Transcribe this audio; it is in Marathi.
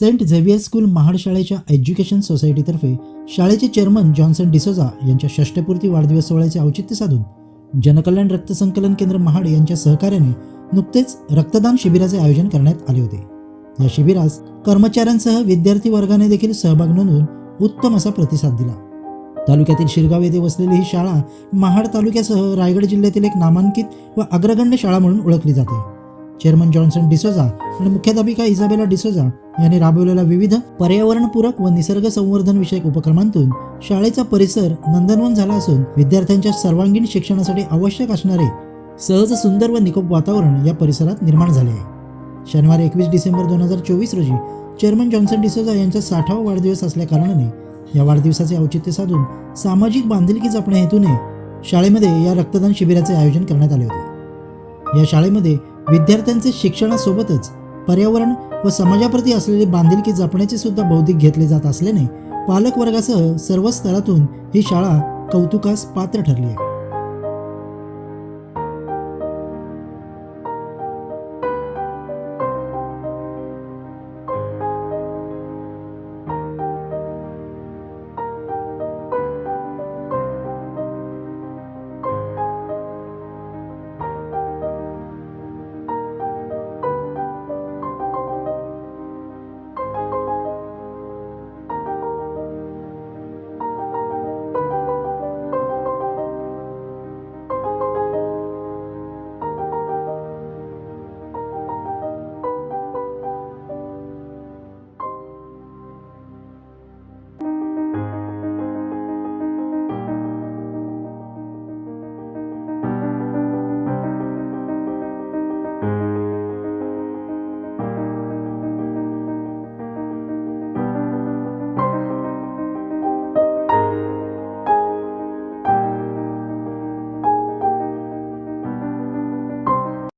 सेंट झेवियर स्कूल महाड शाळेच्या एज्युकेशन सोसायटीतर्फे शाळेचे चेअरमन जॉन्सन डिसोजा यांच्या षष्टपूर्ती वाढदिवस सोहळ्याचे औचित्य साधून जनकल्याण रक्त संकलन केंद्र महाड यांच्या सहकार्याने नुकतेच रक्तदान शिबिराचे आयोजन करण्यात आले होते. या शिबिरास कर्मचाऱ्यांसह विद्यार्थी वर्गाने देखील सहभाग नोंदवून उत्तम असा प्रतिसाद दिला. तालुक्यातील शिरगाव येथे वसलेली ही शाळा महाड तालुक्यासह रायगड जिल्ह्यातील एक नामांकित व अग्रगण्य शाळा म्हणून ओळखली जाते. चेअरमन जॉन्सन डिसोजा आणि मुख्याध्यापिका इझाबेला डिसोजा यांनी राबवलेल्या विविध पर्यावरणपूरक व निसर्ग संवर्धन विषयक उपक्रमांतून शाळेचा परिसर नंदनवन झाला असून विद्यार्थ्यांच्या सर्वांगीण शिक्षणासाठी आवश्यक असणारे सहज सुंदर व निकोप वातावरण या परिसरात निर्माण झाले आहे. शनिवारी एकवीस डिसेंबर दोन हजार चोवीस रोजी चेअरमन जॉन्सन डिसोजा यांचा साठावा वाढदिवस असल्या कारणाने या वाढदिवसाचे औचित्य साधून सामाजिक बांधिलकी जपण्या हेतूने शाळेमध्ये या रक्तदान शिबिराचे आयोजन करण्यात आले होते. या शाळेमध्ये विद्यार्थ्यांचे शिक्षणासोबतच पर्यावरण व समाजाप्रती असलेली बांधिलकी जपण्याचे सुद्धा बौद्धिक घेतले जात असल्याने पालक वर्गासह सर्व स्तरातून ही शाळा कौतुकास पात्र ठरली आहे.